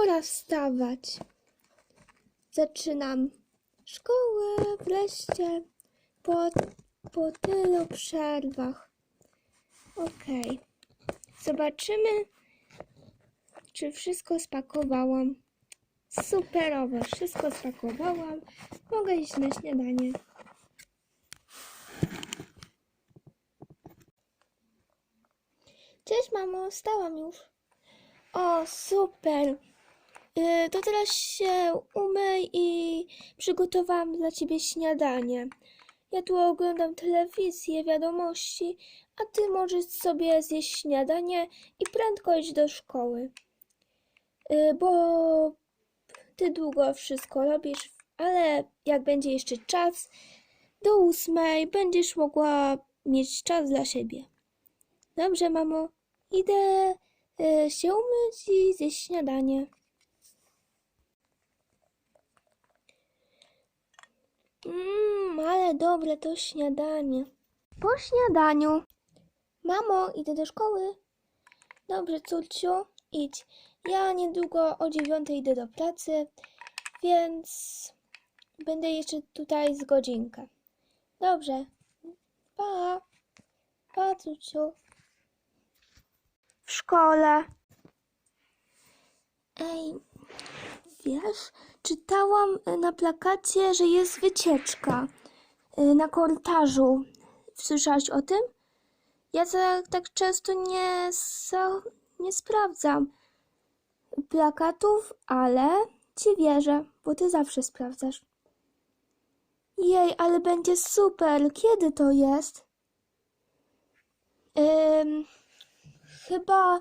pora wstawać. Zaczynam szkołę wreszcie po, po tylu przerwach. Okej. Zobaczymy, czy wszystko spakowałam. Superowo, wszystko spakowałam. Mogę iść na śniadanie. Cześć mamo, wstałam już. O, super. Yy, to teraz się umyj i przygotowałam dla ciebie śniadanie. Ja tu oglądam telewizję, wiadomości, a ty możesz sobie zjeść śniadanie i prędko iść do szkoły. Yy, bo ty długo wszystko robisz, ale jak będzie jeszcze czas, do ósmej będziesz mogła mieć czas dla siebie. Dobrze, mamo. Idę e, się umyć i zjeść śniadanie. Mmm, ale dobre to śniadanie. Po śniadaniu. Mamo, idę do szkoły. Dobrze, córciu, idź. Ja niedługo o dziewiątej idę do pracy, więc będę jeszcze tutaj z godzinkę. Dobrze. Pa. Pa, córciu. W szkole. Ej, wiesz, czytałam y, na plakacie, że jest wycieczka y, na korytarzu. Słyszałaś o tym? Ja tak, tak często nie, nie sprawdzam plakatów, ale ci wierzę, bo ty zawsze sprawdzasz. Jej, ale będzie super. Kiedy to jest? Ym, chyba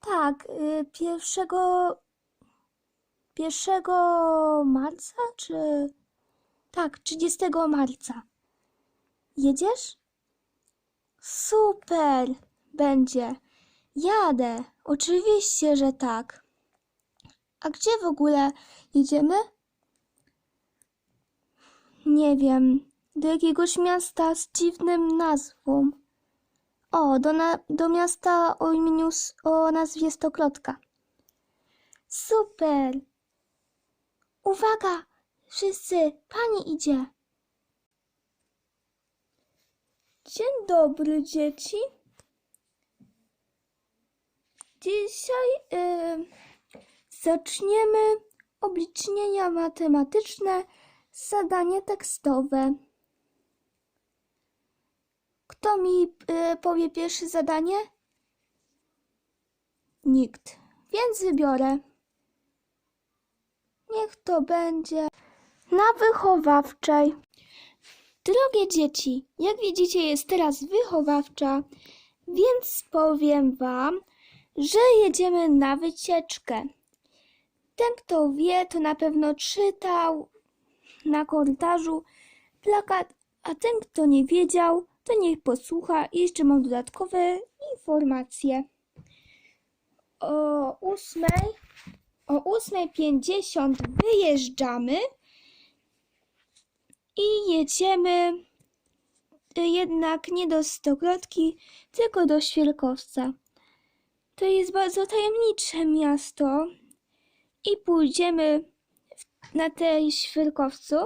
tak, y, pierwszego, pierwszego marca, czy tak, 30 marca. Jedziesz? Super będzie. Jadę. Oczywiście, że tak. A gdzie w ogóle jedziemy? Nie wiem. Do jakiegoś miasta z dziwnym nazwą. O, do, na, do miasta o imieniu, o nazwie Stokrotka. Super! Uwaga! Wszyscy, pani idzie. Dzień dobry, dzieci. Dzisiaj y, zaczniemy obliczenia matematyczne, zadanie tekstowe. Kto mi y, powie pierwsze zadanie? Nikt. Więc wybiorę. Niech to będzie na wychowawczej. Drogie dzieci, jak widzicie, jest teraz wychowawcza, więc powiem Wam, że jedziemy na wycieczkę. Ten, kto wie, to na pewno czytał na korytarzu plakat, a ten, kto nie wiedział, to niech posłucha. Jeszcze mam dodatkowe informacje. O ósmej, o ósmej pięćdziesiąt wyjeżdżamy i jedziemy y, jednak nie do Stokrotki, tylko do Świerkowca. To jest bardzo tajemnicze miasto i pójdziemy na tej Świerkowcu,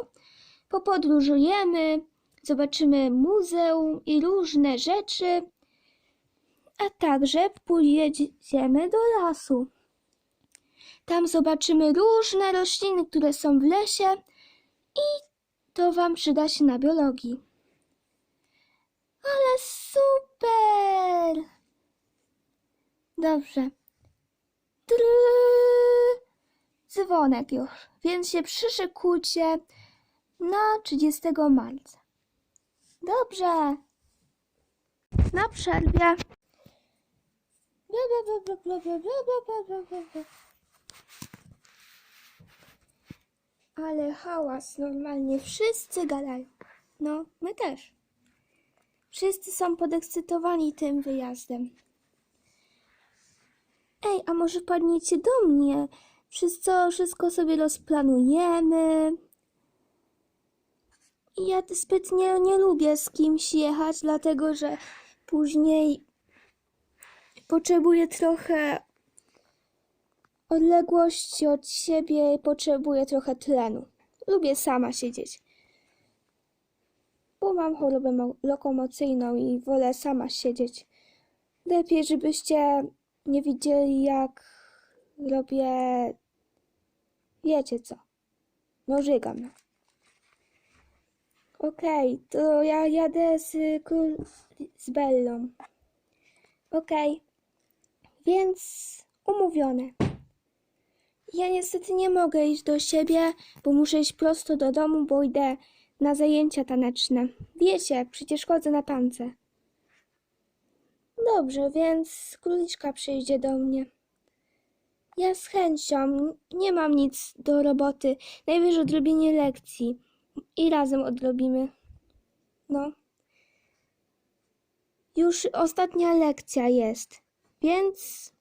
popodróżujemy, zobaczymy muzeum i różne rzeczy, a także pojedziemy do lasu. Tam zobaczymy różne rośliny, które są w lesie i to Wam przyda się na biologii. Ale super! Dobrze. Try! Dzwonek już, więc się przyszykujcie na 30 marca. Dobrze. Na przerwie. Bla, bla, bla, bla, bla, bla, bla, bla, bla. Ale hałas, normalnie wszyscy gadają. No, my też. Wszyscy są podekscytowani tym wyjazdem. Ej, a może padniecie do mnie? Wszystko, wszystko sobie rozplanujemy. Ja zbytnio nie lubię z kimś jechać, dlatego że później potrzebuję trochę odległości od siebie potrzebuję trochę tlenu. Lubię sama siedzieć. Bo mam chorobę mo- lokomocyjną i wolę sama siedzieć. Lepiej, żebyście nie widzieli, jak robię. Wiecie co? No, żygam. Okej, to ja jadę z, z Bellą. Okej, więc umówione. Ja niestety nie mogę iść do siebie, bo muszę iść prosto do domu, bo idę na zajęcia taneczne. Wiecie, przecież chodzę na tance. Dobrze, więc króliczka przyjdzie do mnie. Ja z chęcią. Nie mam nic do roboty. Najwyżej odrobienie lekcji. I razem odrobimy. No. Już ostatnia lekcja jest, więc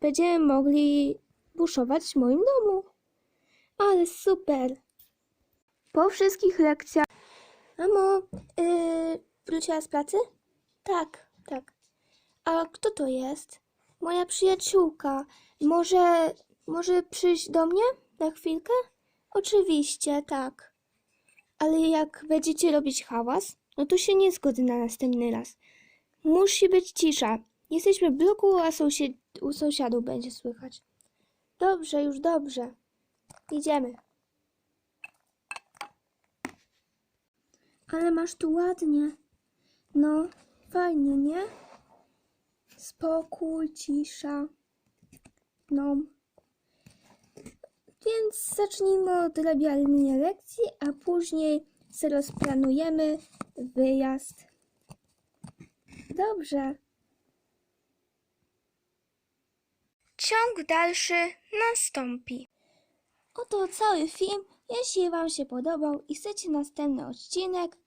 będziemy mogli buszować w moim domu. Ale super. Po wszystkich lekcjach. Mamo, yy, wróciła z pracy? Tak, tak. A kto to jest? Moja przyjaciółka. Może, może przyjść do mnie na chwilkę? Oczywiście, tak. Ale jak będziecie robić hałas, no to się nie zgodzę na następny raz. Musi być cisza. Jesteśmy w bloku, a sąsied... u sąsiadów będzie słychać. Dobrze, już dobrze. Idziemy. Ale masz tu ładnie. No, fajnie, nie? Spokój, cisza. No. Więc zacznijmy od odrabiania lekcji, a później rozplanujemy wyjazd. Dobrze. Ciąg dalszy nastąpi. Oto cały film. Jeśli Wam się podobał i chcecie następny odcinek,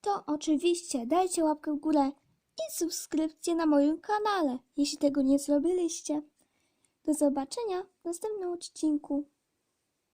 to oczywiście dajcie łapkę w górę i subskrypcję na moim kanale, jeśli tego nie zrobiliście. Do zobaczenia w następnym odcinku.